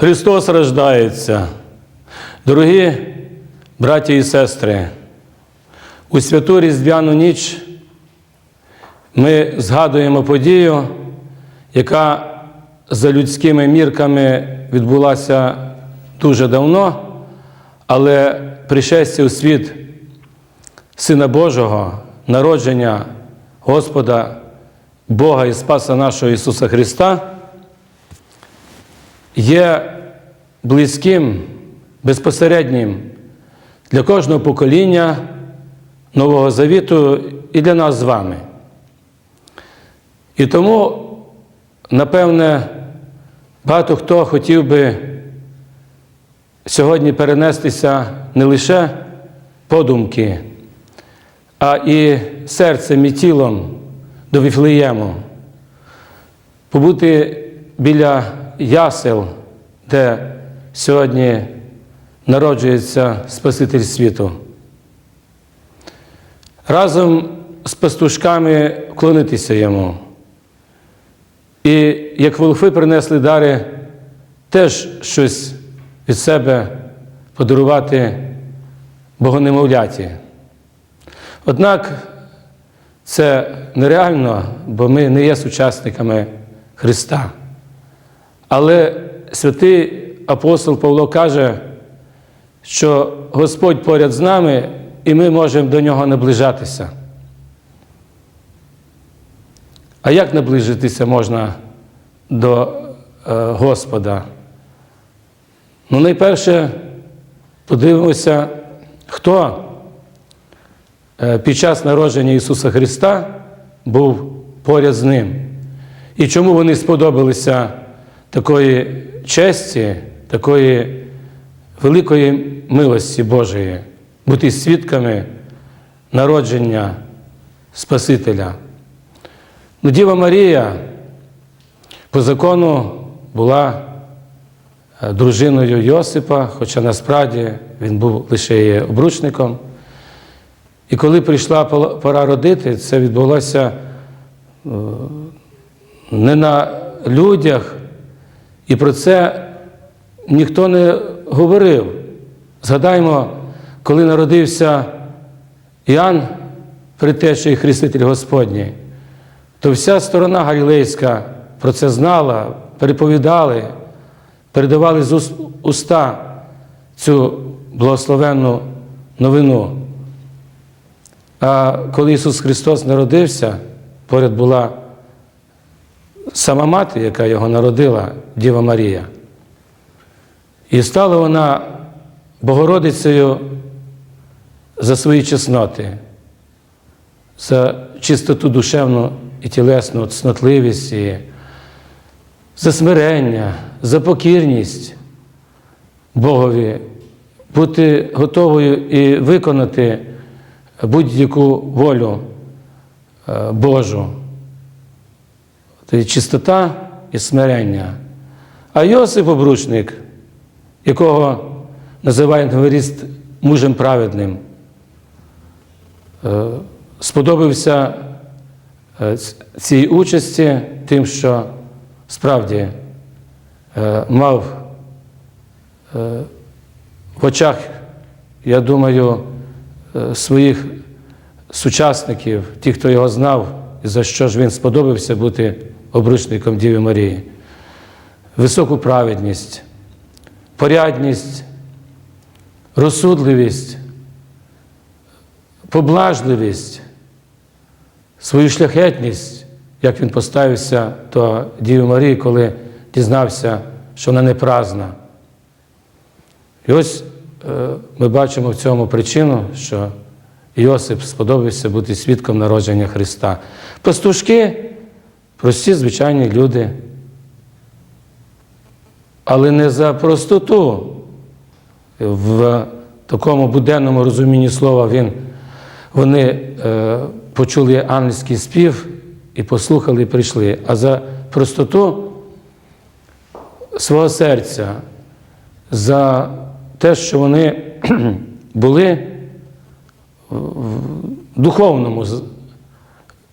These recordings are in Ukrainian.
Христос рождається. Дорогі браті і сестри, у святу Різдвяну ніч ми згадуємо подію, яка за людськими мірками відбулася дуже давно, але пришестя у світ Сина Божого, народження Господа, Бога і Спаса нашого Ісуса Христа є близьким, безпосереднім для кожного покоління Нового Завіту і для нас з вами. І тому, напевне, багато хто хотів би сьогодні перенестися не лише подумки, а і серцем і тілом до Віфлеєму, побути біля ясел, де сьогодні народжується Спаситель світу. Разом з пастушками вклонитися йому. І як волхви принесли дари, теж щось від себе подарувати богонемовляті. Однак це нереально, бо ми не є сучасниками Христа. Але святий апостол Павло каже, що Господь поряд з нами, і ми можемо до нього наближатися. А як наближитися можна до е, Господа? Ну, найперше, подивимося, хто е, під час народження Ісуса Христа був поряд з Ним. І чому вони сподобалися такої честі, такої великої милості Божої, бути свідками народження Спасителя. Ну, Діва Марія по закону була е, дружиною Йосипа, хоча насправді він був лише її обручником. І коли прийшла пора родити, це відбулося е, не на людях, і про це ніхто не говорив. Згадаймо, коли народився Іоанн, предтечий Хреститель Господній, то вся сторона Галілейська про це знала, переповідали, передавали з уст- уста цю благословенну новину. А коли Ісус Христос народився, поряд була сама мати, яка його народила, Діва Марія. І стала вона Богородицею за свої чесноти, за чистоту душевну і тілесну цнотливість, і за смирення, за покірність Богові, бути готовою і виконати будь-яку волю е, Божу. Це чистота і смирення. А Йосип обручник, якого називає Новоріст мужем праведним, е, сподобався е, цій участі тим, що справді е, мав в очах, я думаю, своїх сучасників, ті, хто його знав, і за що ж він сподобався бути обручником Діви Марії. Високу праведність, порядність, розсудливість, поблажливість, свою шляхетність, як він поставився до Діви Марії, коли дізнався, що вона не праздна. І ось е, ми бачимо в цьому причину, що Йосип сподобався бути свідком народження Христа. Пастушки прості, звичайні люди. Але не за простоту. В такому буденному розумінні слова він, вони е, почули ангельський спів і послухали, і прийшли. А за простоту свого серця, за те, що вони були в духовному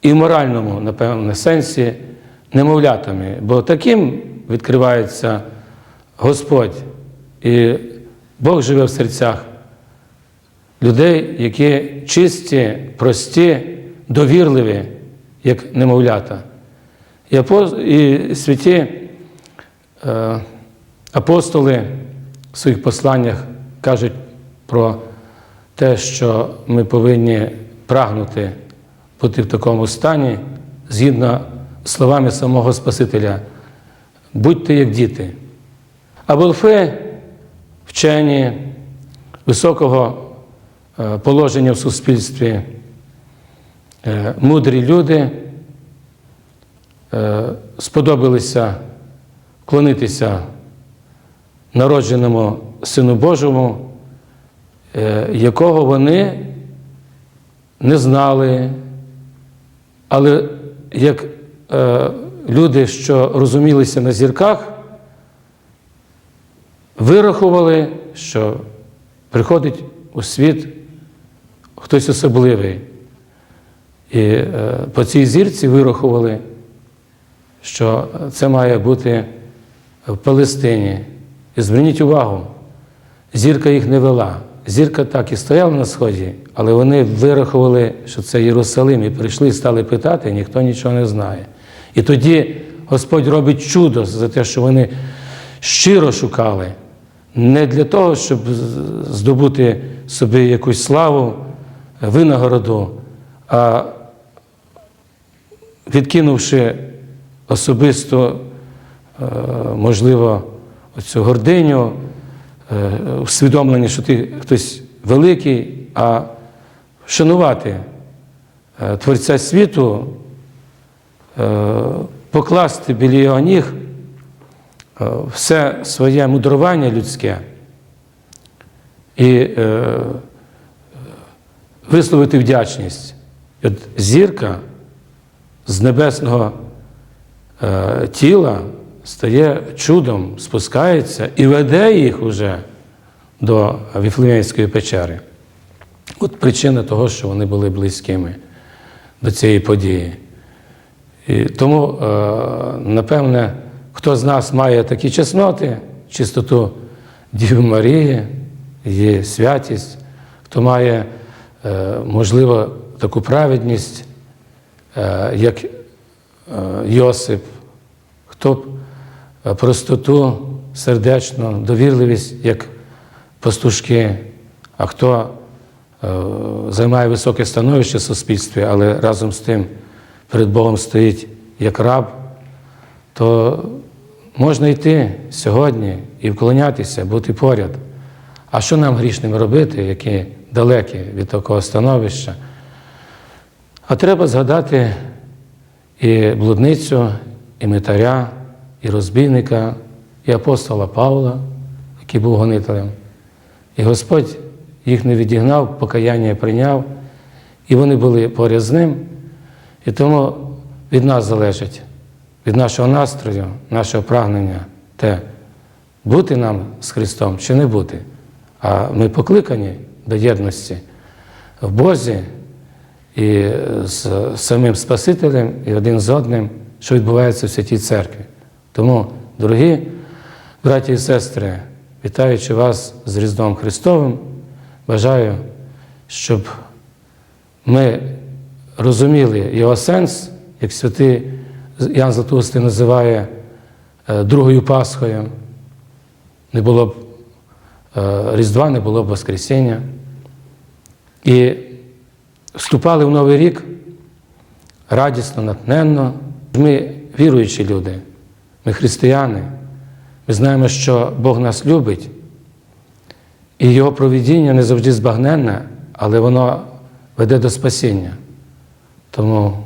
і моральному, напевне, сенсі немовлятами. Бо таким відкривається Господь і Бог живе в серцях людей, які чисті, прості, довірливі, як немовлята. І, святі е, апостоли в своїх посланнях кажуть про те, що ми повинні прагнути бути в такому стані, згідно словами самого Спасителя. Будьте як діти. А вчені високого е, положення в суспільстві, е, мудрі люди е, сподобалися клонитися народженому Сину Божому, якого вони не знали, але як е, люди, що розумілися на зірках, вирахували, що приходить у світ хтось особливий. І е, по цій зірці вирахували, що це має бути в Палестині. І зверніть увагу, зірка їх не вела. Зірка так і стояла на сході, але вони вирахували, що це Єрусалим, і прийшли і стали питати, і ніхто нічого не знає. І тоді Господь робить чудо за те, що вони щиро шукали, не для того, щоб здобути собі якусь славу, винагороду, а відкинувши особисто, е, можливо, цю гординю, усвідомлення, що ти хтось великий, а шанувати е, Творця світу, е, покласти біля його ніг е, все своє мудрування людське і е, висловити вдячність. От зірка з небесного е, тіла стає чудом, спускається і веде їх уже до Віфлеємської печери. От причина того, що вони були близькими до цієї події. І тому, е, напевне, хто з нас має такі чесноти, чистоту Діви Марії, її святість, хто має, е, можливо, таку праведність, е, як Йосип, хто простоту, сердечну, довірливість, як пастушки, а хто е, займає високе становище в суспільстві, але разом з тим перед Богом стоїть як раб, то можна йти сьогодні і вклонятися, бути поряд. А що нам грішним робити, які далекі від такого становища? А треба згадати і блудницю, і митаря, і розбійника, і апостола Павла, який був гонителем. І Господь їх не відігнав, покаяння прийняв, і вони були поряд з ним. І тому від нас залежить, від нашого настрою, нашого прагнення, те, бути нам з Христом чи не бути. А ми покликані до єдності в Бозі і з самим Спасителем, і один з одним, що відбувається в святій церкві. Тому, дорогі браті і сестри, вітаючи вас з Різдвом Христовим, бажаю, щоб ми розуміли його сенс, як святий Ян Златоустий називає е, другою Пасхою. Не було б е, Різдва, не було б Воскресіння. І вступали в Новий рік радісно, натхненно. Ми віруючі люди, ми християни. Ми знаємо, що Бог нас любить, і Його провідіння не завжди збагненне, але воно веде до спасіння. Тому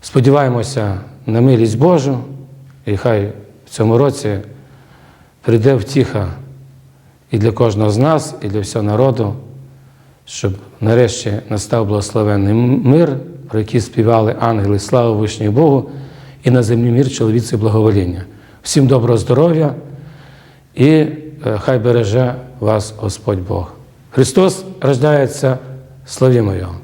сподіваємося на милість Божу, і хай в цьому році прийде втіха і для кожного з нас, і для всього народу, щоб нарешті настав благословенний мир, про який співали ангели, слава вишній Богу, і на землі мір чоловіці благовоління. Всім доброго здоров'я і е, хай береже вас Господь Бог. Христос рождається, славімо Його!